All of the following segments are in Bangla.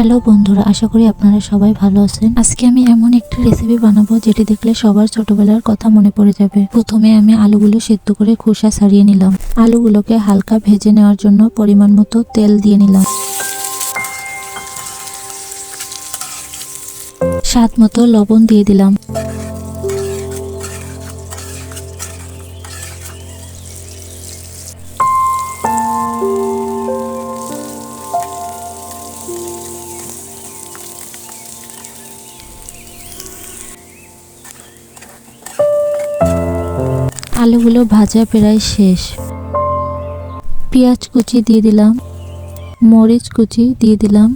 হ্যালো বন্ধুরা, আশা করি আপনারা সবাই ভালো আছেন। আজকে আমি এমন একটি রেসিপি বানাবো যেটি দেখলে সবার ছোটবেলার কথা মনে পড়ে যাবে। প্রথমে আমি আলুগুলো সেদ্ধ করে খোসা ছাড়িয়ে নিলাম। আলুগুলোকে হালকা ভেজে নেওয়ার জন্য পরিমাণ মতো তেল দিয়ে নিলাম। স্বাদ মতো লবণ দিয়ে দিলাম। আলুগুলো ভাজা প্রায় শেষ। পেঁয়াজ কুচি দিয়ে দিলাম। মরিচ কুচি দিয়ে দিলাম।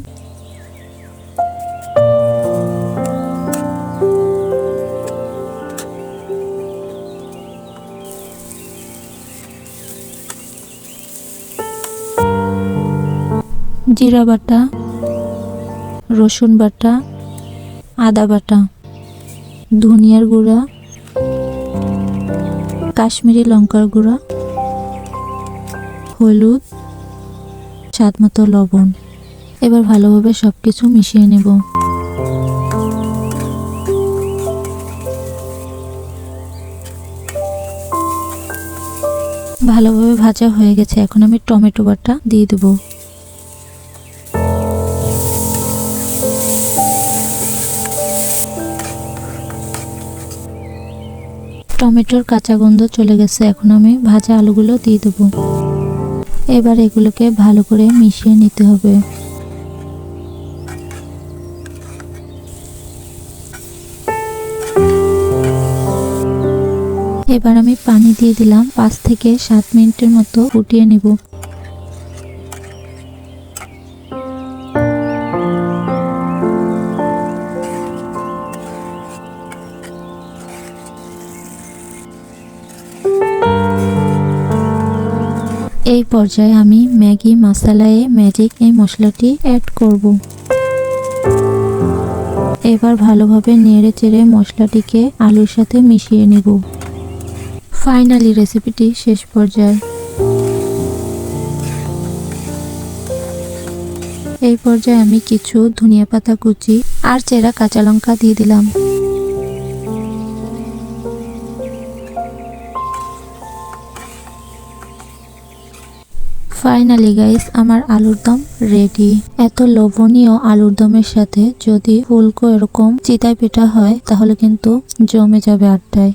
জিরা বাটা, রসুন বাটা, আদা বাটা, ধনিয়ার গুঁড়া কাশ্মীরি লঙ্কার গুঁড়া, হলুদ, স্বাদ মতো লবণ। এবার ভালোভাবে সব কিছু মিশিয়ে নেব। ভালোভাবে ভাজা হয়ে গেছে। এখন আমি টমেটো বাটা দিয়ে দেবো। টমেটোর কাঁচা গন্ধ চলে গেছে, এখন আমি ভাজা আলুগুলো দিয়ে দেবো। এবার এগুলোকে ভালো করে মিশিয়ে নিতে হবে। এবার আমি পানি দিয়ে দিলাম পাঁচ থেকে সাত মিনিটের মতো ফুটিয়ে নেব। এই পর্যায়ে আমি ম্যাগি মাসালায়ে ম্যাজিক এই মশলাটি অ্যাড করব। এবার ভালোভাবে নেড়ে চেড়ে মশলাটিকে আলুর সাথে মিশিয়ে নেব। ফাইনালি রেসিপিটি শেষ পর্যায়ে। এই পর্যায়ে আমি কিছু ধনিয়া পাতা কুচি আর চেরা কাঁচা লঙ্কা দিয়ে দিলাম। ফাইনালি গাইস আমার আলুর দম রেডি এত লোভনীয় আলুর দমের সাথে যদি ফুলকো এরকম চিতায় পিঠা হয়, তাহলে কিন্তু জমে যাবে আড্ডায়